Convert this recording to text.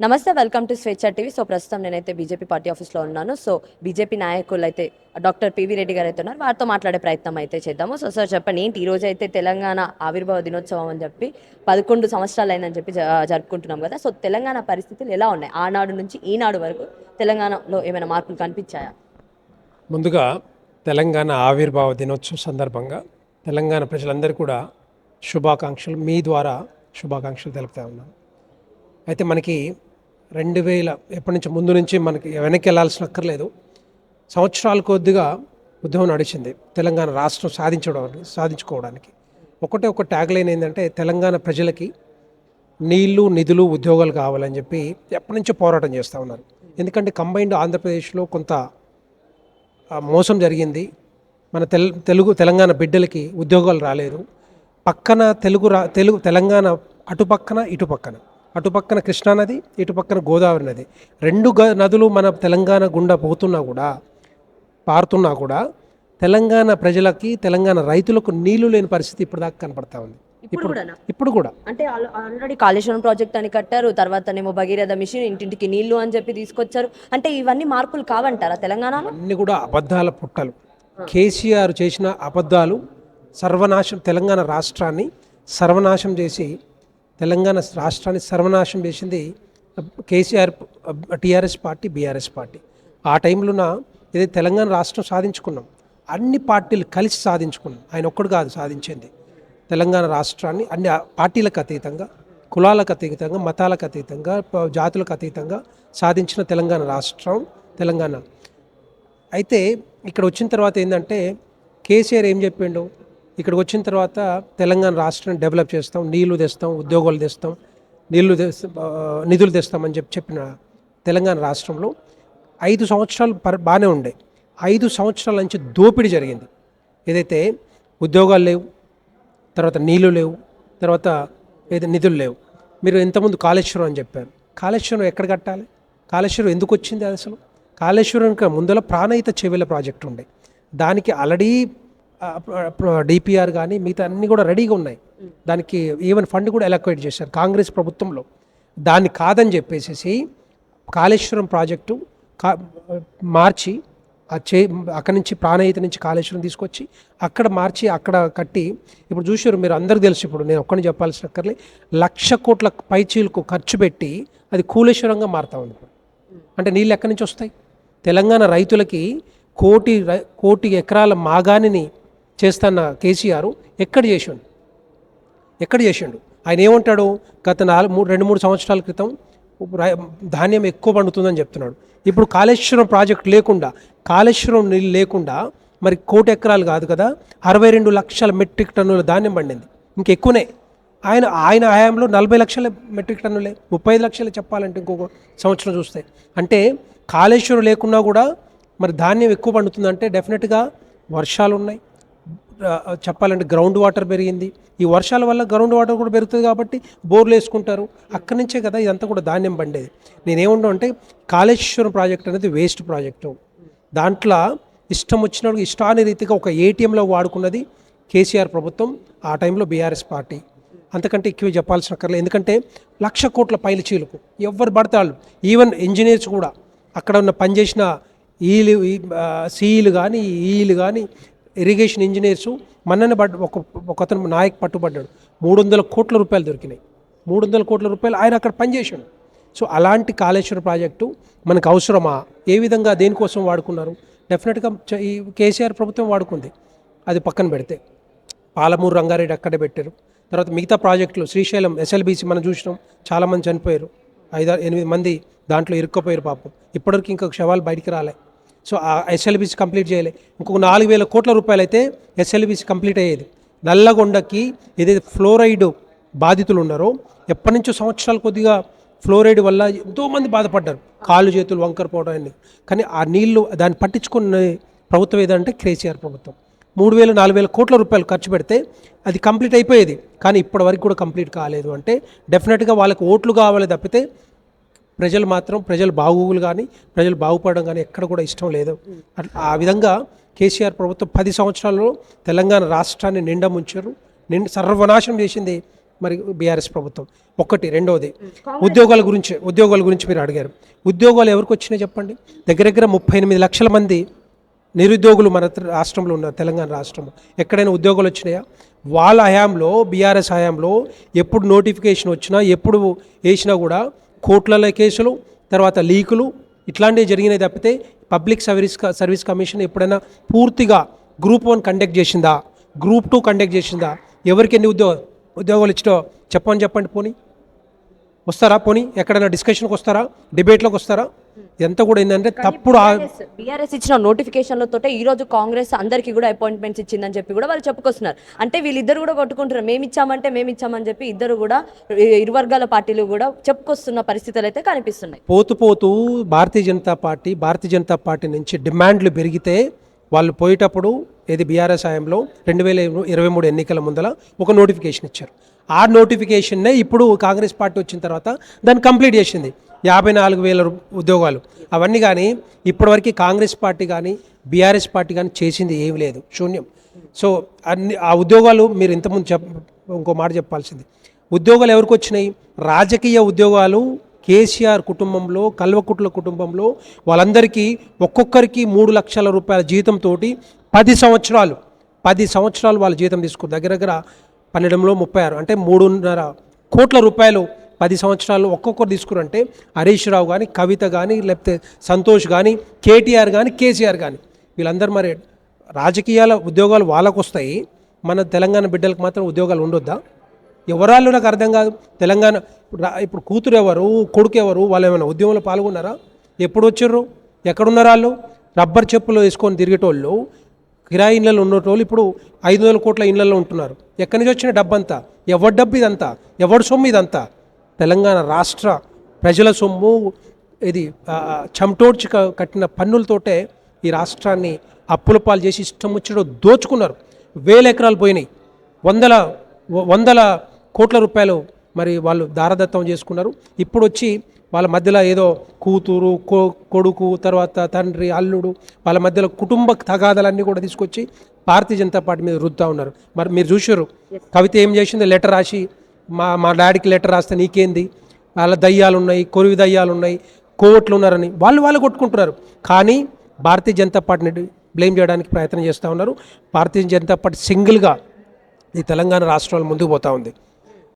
నమస్తే welcome to Swecha TV. So ప్రస్తుతం నేనైతే బీజేపీ పార్టీ ఆఫీస్లో ఉన్నాను. సో బీజేపీ నాయకులు అయితే డాక్టర్ పివి రెడ్డి గారు అయితే ఉన్నారు. వారితో మాట్లాడే ప్రయత్నం అయితే చేద్దాము. సో సార్ చెప్పండి ఏంటి ఈ రోజు అయితే తెలంగాణ ఆవిర్భావ దినోత్సవం అని చెప్పి పదకొండు సంవత్సరాలు అయిందని చెప్పి జరుపుకుంటున్నాం కదా. సో తెలంగాణ పరిస్థితులు ఎలా ఉన్నాయి? ఆనాడు నుంచి ఈనాడు వరకు తెలంగాణలో ఏమైనా మార్పులు కనిపించాయా? ముందుగా తెలంగాణ ఆవిర్భావ దినోత్సవం సందర్భంగా తెలంగాణ ప్రజలందరూ కూడా శుభాకాంక్షలు. మీ ద్వారా శుభాకాంక్షలు తెలుపుతా ఉన్నాను అయితే మనకి రెండు వేల ఎప్పటి నుంచి ముందు నుంచి మనకి వెనక్కి వెళ్ళాల్సిన అక్కర్లేదు. సంవత్సరాల కొద్దిగా ఉద్యమం నడిచింది తెలంగాణ రాష్ట్రం సాధించడం సాధించుకోవడానికి. ఒకటే ఒక ట్యాగ్ లైన్ ఏంటంటే తెలంగాణ ప్రజలకి నీళ్ళు నిధులు ఉద్యోగాలు కావాలని చెప్పి ఎప్పటి నుంచో పోరాటం చేస్తూ ఉన్నారు. ఎందుకంటే కంబైన్డ్ ఆంధ్రప్రదేశ్లో కొంత మోసం జరిగింది. మన తెల్ తెలుగు తెలంగాణ బిడ్డలకి ఉద్యోగాలు రాలేదు. పక్కన తెలుగు రా తెలుగు తెలంగాణ అటుపక్కన ఇటుపక్కన ఇటు పక్కన అటు పక్కన కృష్ణానది ఇటు పక్కన గోదావరి నది. రెండు గ నదులు మన తెలంగాణ గుండా పోతున్నా కూడా పారుతున్నా కూడా తెలంగాణ ప్రజలకి తెలంగాణ రైతులకు నీళ్ళు లేని పరిస్థితి ఇప్పటిదాకా కనపడతా ఉంది. ఇప్పుడు ఇప్పుడు కూడా. అంటే ఆల్రెడీ కాళేశ్వరం ప్రాజెక్ట్ అని కట్టారు తర్వాతనేమో భగీరథ మిషన్ ఇంటింటికి నీళ్ళు అని చెప్పి తీసుకొచ్చారు. అంటే ఇవన్నీ మార్పులు కావంటారా తెలంగాణలో? అన్ని కూడా అబద్ధాల పుట్టలు. కేసీఆర్ చేసిన అబద్ధాలు సర్వనాశం తెలంగాణ రాష్ట్రాన్ని సర్వనాశం చేసి తెలంగాణ రాష్ట్రాన్ని సర్వనాశం చేసింది KCR TRS party BRS party. ఆ టైంలోన ఇది తెలంగాణ రాష్ట్రం సాధించుకున్నాం అన్ని పార్టీలు కలిసి సాధించుకున్నాం. ఆయన ఒక్కడు కాదు సాధించింది. తెలంగాణ రాష్ట్రాన్ని అన్ని పార్టీలకు అతీతంగా కులాలకు అతీతంగా మతాలకు అతీతంగా జాతులకు అతీతంగా సాధించిన తెలంగాణ రాష్ట్రం తెలంగాణ. అయితే ఇక్కడ వచ్చిన తర్వాత ఏంటంటే కేసీఆర్ ఏం చెప్పిండు? ఇక్కడికి వచ్చిన తర్వాత తెలంగాణ రాష్ట్రాన్ని డెవలప్ చేస్తాం నీళ్ళు తెస్తాం ఉద్యోగాలు తెస్తాం నీళ్ళు నిధులు తెస్తామని చెప్పి చెప్పిన తెలంగాణ రాష్ట్రంలో ఐదు సంవత్సరాలు పర్ బాగానే ఉండే. ఐదు సంవత్సరాల నుంచి దోపిడీ జరిగింది. ఏదైతే ఉద్యోగాలు లేవు తర్వాత నీళ్ళు లేవు తర్వాత ఏదో నిధులు లేవు. మీరు ఇంతకుముందు కాళేశ్వరం అని చెప్పారు. కాళేశ్వరం ఎక్కడ కట్టాలి? కాళేశ్వరం ఎందుకు వచ్చింది అసలు? కాళేశ్వరం ముందల ప్రాణహిత చెవిల ప్రాజెక్ట్ ఉండే. దానికి ఆల్రెడీ డిపిఆర్ కానీ మిగతా అన్నీ కూడా రెడీగా ఉన్నాయి. దానికి ఈవెన్ ఫండ్ కూడా ఎలక్వేట్ చేశారు కాంగ్రెస్ ప్రభుత్వంలో. దాన్ని కాదని చెప్పేసి కాళేశ్వరం ప్రాజెక్టు కా మార్చి చే అక్కడి నుంచి ప్రాణహిత నుంచి కాళేశ్వరం తీసుకొచ్చి అక్కడ మార్చి అక్కడ కట్టి ఇప్పుడు చూసారు మీరు అందరికీ తెలుసు ఇప్పుడు నేను ఒక్కడిని చెప్పాల్సిన అక్కర్లే లక్ష కోట్ల పైచీలకు ఖర్చు పెట్టి అది కూలేశ్వరంగా మారుతా ఉంది అంటే నీళ్ళు ఎక్కడి నుంచి వస్తాయి? తెలంగాణ రైతులకి కోటి కోటి ఎకరాల మాగానిని చేస్తున్న కేసీఆర్ ఎక్కడ చేసిండు? ఎక్కడ చేసిండు? ఆయన ఏమంటాడు? గత నాలుగు మూడు రెండు మూడు సంవత్సరాల క్రితం ధాన్యం ఎక్కువ పండుతుందని చెప్తున్నాడు. ఇప్పుడు కాళేశ్వరం ప్రాజెక్ట్ లేకుండా కాళేశ్వరం నీళ్ళు లేకుండా మరి కోటి ఎకరాలు కాదు కదా అరవై రెండు లక్షల మెట్రిక్ టన్నుల ధాన్యం పండింది. ఇంకెక్కువనే. ఆయన ఆయన హయాంలో నలభై లక్షల మెట్రిక్ టన్నులే ముప్పై ఐదు లక్షలే చెప్పాలంటే ఇంకొక సంవత్సరం చూస్తే. అంటే కాళేశ్వరం లేకున్నా కూడా మరి ధాన్యం ఎక్కువ పండుతుందంటే డెఫినెట్గా వర్షాలు ఉన్నాయి చెప్పాలంటే గ్రౌండ్ వాటర్ పెరిగింది. ఈ వర్షాల వల్ల గ్రౌండ్ వాటర్ కూడా పెరుగుతుంది కాబట్టి బోర్లు వేసుకుంటారు. అక్కడి నుంచే కదా ఇదంతా కూడా ధాన్యం పండేది. నేనేమంటా అంటే కాళేశ్వరం ప్రాజెక్ట్ అనేది వేస్ట్ ప్రాజెక్టు. దాంట్లో ఇష్టం వచ్చినప్పుడు ఇష్టాని రీతిగా ఒక ఏటీఎంలో వాడుకున్నది కేసీఆర్ ప్రభుత్వం ఆ టైంలో బీఆర్ఎస్ పార్టీ. అంతకంటే ఎక్కువ చెప్పాల్సిన అక్కర్లేదు. ఎందుకంటే లక్ష కోట్ల పైలు చీలకు. ఎవరు పడతాళ్ళు ఈవెన్ ఇంజనీర్స్ కూడా. అక్కడ ఉన్న పనిచేసిన ఈలు సీఈలు కానీ ఈలు కానీ ఇరిగేషన్ ఇంజనీర్స్ మన్నని పడ్డ ఒక ఒకతను నాయకు నాయక్ పట్టుబడ్డాడు. మూడు వందల కోట్ల రూపాయలు దొరికినాయి. మూడు వందల కోట్ల రూపాయలు ఆయన అక్కడ పనిచేశాడు. సో అలాంటి కాళేశ్వర ప్రాజెక్టు మనకు అవసరమా? ఏ విధంగా దేనికోసం వాడుకున్నారు? డెఫినెట్గా ఈ కేసీఆర్ ప్రభుత్వం వాడుకుంది. అది పక్కన పెడితే. పాలమూరు రంగారెడ్డి అక్కడే పెట్టారు. తర్వాత మిగతా ప్రాజెక్టులు శ్రీశైలం ఎస్ఎల్బీసీ మనం చూసినాం. చాలామంది చనిపోయారు. ఐదారు ఎనిమిది మంది దాంట్లో ఇరుక్కుపోయారు పాపం. ఇప్పటివరకు ఇంకొక శవాలు బయటికి రాలే. సో ఆ ఎస్ఎల్బీసీ కంప్లీట్ చేయలే. ఇంకొక నాలుగు వేల కోట్ల రూపాయలు అయితే ఎస్ఎల్బీసీ కంప్లీట్ అయ్యేది. నల్లగొండకి ఏదైతే ఫ్లోరైడ్ బాధితులు ఉన్నారో ఎప్పటి నుంచో సంవత్సరాల కొద్దిగా ఫ్లోరైడ్ వల్ల ఎంతోమంది బాధపడ్డారు. కాళ్ళు చేతులు వంకరపోవడం అన్ని. కానీ ఆ నీళ్ళు దాన్ని పట్టించుకున్న ప్రభుత్వం ఏదంటే కేసీఆర్ ప్రభుత్వం. మూడు వేలు నాలుగు వేల కోట్ల రూపాయలు ఖర్చు పెడితే అది కంప్లీట్ అయిపోయేది. కానీ ఇప్పటివరకు కూడా కంప్లీట్ కాలేదు అంటే డెఫినెట్గా వాళ్ళకి ఓట్లు కావాలి తప్పితే ప్రజలు మాత్రం ప్రజలు బాగోగులు కానీ ప్రజలు బాగుపడడం కానీ ఎక్కడ కూడా ఇష్టం లేదు. అట్లా ఆ విధంగా కేసీఆర్ ప్రభుత్వం పది సంవత్సరాల్లో తెలంగాణ రాష్ట్రాన్ని నిండా ముంచారు. నిండు సర్వనాశనం చేసింది మరి బీఆర్ఎస్ ప్రభుత్వం. ఒకటి రెండవది ఉద్యోగాల గురించి ఉద్యోగాల గురించి మీరు అడిగారు. ఉద్యోగాలు ఎవరికి వచ్చినాయి చెప్పండి? దగ్గర దగ్గర ముప్పై ఎనిమిది లక్షల మంది నిరుద్యోగులు మన రాష్ట్రంలో ఉన్నారు తెలంగాణ రాష్ట్రం ఎక్కడైనా ఉద్యోగాలు వచ్చినాయా? వాళ్ళ హయాంలో బీఆర్ఎస్ హయాంలో ఎప్పుడు నోటిఫికేషన్ వచ్చినా ఎప్పుడు వేసినా కూడా కోట్లలో కేసులు తర్వాత లీకులు ఇట్లాంటివి జరిగినాయి తప్పితే పబ్లిక్ సర్వీస్ సర్వీస్ కమిషన్ ఎప్పుడైనా పూర్తిగా గ్రూప్ వన్ కండక్ట్ చేసిందా? గ్రూప్ టూ కండక్ట్ చేసిందా? ఎవరికి ఎన్ని ఉద్యోగ ఉద్యోగాలు ఇచ్చో చెప్పని చెప్పండి పోనీ. వస్తారా పోనీ? ఎక్కడైనా డిస్కషన్కి వస్తారా? డిబేట్లోకి వస్తారా? ఎంత కూడా ఏంటంటే తప్పుడు బీఆర్ఎస్ ఇచ్చిన నోటిఫికేషన్లతోటే ఈ రోజు కాంగ్రెస్ అందరికీ కూడా అపాయింట్మెంట్స్ ఇచ్చిందని చెప్పి కూడా వాళ్ళు చెప్పుకొస్తున్నారు. అంటే వీళ్ళిద్దరు కూడా కొట్టుకుంటున్నారు. మేము ఇచ్చామంటే మేము ఇచ్చామని చెప్పి ఇద్దరు కూడా ఇరు వర్గాల పార్టీలు కూడా చెప్పుకొస్తున్న పరిస్థితులు అయితే కనిపిస్తున్నాయి. పోతూ పోతూ భారతీయ జనతా పార్టీ భారతీయ జనతా పార్టీ నుంచి డిమాండ్లు పెరిగితే వాళ్ళు పోయేటప్పుడు ఏది బీఆర్ఎస్ హయాంలో రెండు వేల ఇరవై మూడు ఎన్నికల ముందల ఒక నోటిఫికేషన్ ఇచ్చారు. ఆ నోటిఫికేషన్నే ఇప్పుడు కాంగ్రెస్ పార్టీ వచ్చిన తర్వాత దాన్ని కంప్లీట్ చేసింది. యాభై నాలుగు వేల ఉద్యోగాలు. అవన్నీ కానీ ఇప్పటివరకు కాంగ్రెస్ పార్టీ కానీ బీఆర్ఎస్ పార్టీ కానీ చేసింది ఏమీ లేదు. శూన్యం. సో అన్ని ఆ ఉద్యోగాలు మీరు ఇంతకుముందు చెప్ ఇంకో మాట చెప్పాల్సింది. ఉద్యోగాలు ఎవరికి వచ్చినాయి? రాజకీయ ఉద్యోగాలు కేసీఆర్ కుటుంబంలో కల్వకుట్ల కుటుంబంలో వాళ్ళందరికీ ఒక్కొక్కరికి మూడు లక్షల రూపాయల జీతంతో పది సంవత్సరాలు పది సంవత్సరాలు వాళ్ళ జీతం తీసుకున్నారు దగ్గర దగ్గర పన్నెండులో ముప్పై ఆరు అంటే మూడున్నర కోట్ల రూపాయలు పది సంవత్సరాలు ఒక్కొక్కరు తీసుకురంటే హరీష్ రావు కానీ కవిత కానీ లేకపోతే సంతోష్ కానీ కేటీఆర్ కానీ కేసీఆర్ కానీ వీళ్ళందరూ మరి రాజకీయాల ఉద్యోగాలు వాళ్ళకు వస్తాయి మన తెలంగాణ బిడ్డలకు మాత్రం ఉద్యోగాలు ఉండొద్దా? ఎవరాళ్ళు నాకు అర్థం కాదు. తెలంగాణ ఇప్పుడు కూతురు ఎవరు కొడుకు ఎవరు వాళ్ళు ఏమైనా ఉద్యమంలో పాల్గొన్నారా? ఎప్పుడు వచ్చారు? ఎక్కడున్నారు వాళ్ళు రబ్బర్ చెప్పులు వేసుకొని తిరిగేటోళ్ళు కిరాయి ఇళ్ళలో ఉన్నటోళ్ళు ఇప్పుడు ఐదు వందల కోట్ల ఇళ్ళల్లో ఉంటున్నారు. ఎక్కడి నుంచి వచ్చిన డబ్బంతా? ఎవరి డబ్బు ఇదంతా? ఎవరి సొమ్ము ఇదంతా? తెలంగాణ రాష్ట్ర ప్రజల సొమ్ము ఇది చెమటోడ్చి కట్టిన పన్నులతోటే ఈ రాష్ట్రాన్ని అప్పుల పాలు చేసి ఇష్టం వచ్చినట్టు దోచుకున్నారు. వేల ఎకరాలు పోయినాయి. వందల వందల కోట్ల రూపాయలు మరి వాళ్ళు దారదత్తం చేసుకున్నారు. ఇప్పుడు వచ్చి వాళ్ళ మధ్యలో ఏదో కూతురు కొ కొడుకు తర్వాత తండ్రి అల్లుడు వాళ్ళ మధ్యలో కుటుంబ తగాదాలన్నీ కూడా తీసుకొచ్చి భారతీయ జనతా పార్టీ మీద రుద్దుతా ఉన్నారు. మరి మీరు చూసారు కవిత ఏం చేసింది? లెటర్ రాసి మా మా డాడీకి లెటర్ రాస్తే నీకేంది? వాళ్ళ దయ్యాలు ఉన్నాయి కొరివి దయ్యాలు ఉన్నాయి కోవట్లు ఉన్నారని వాళ్ళు వాళ్ళు కొట్టుకుంటున్నారు. కానీ భారతీయ జనతా పార్టీని బ్లేమ్ చేయడానికి ప్రయత్నం చేస్తూ ఉన్నారు. భారతీయ జనతా పార్టీ సింగిల్గా ఈ తెలంగాణ రాష్ట్రాలు ముందుకు పోతా ఉంది.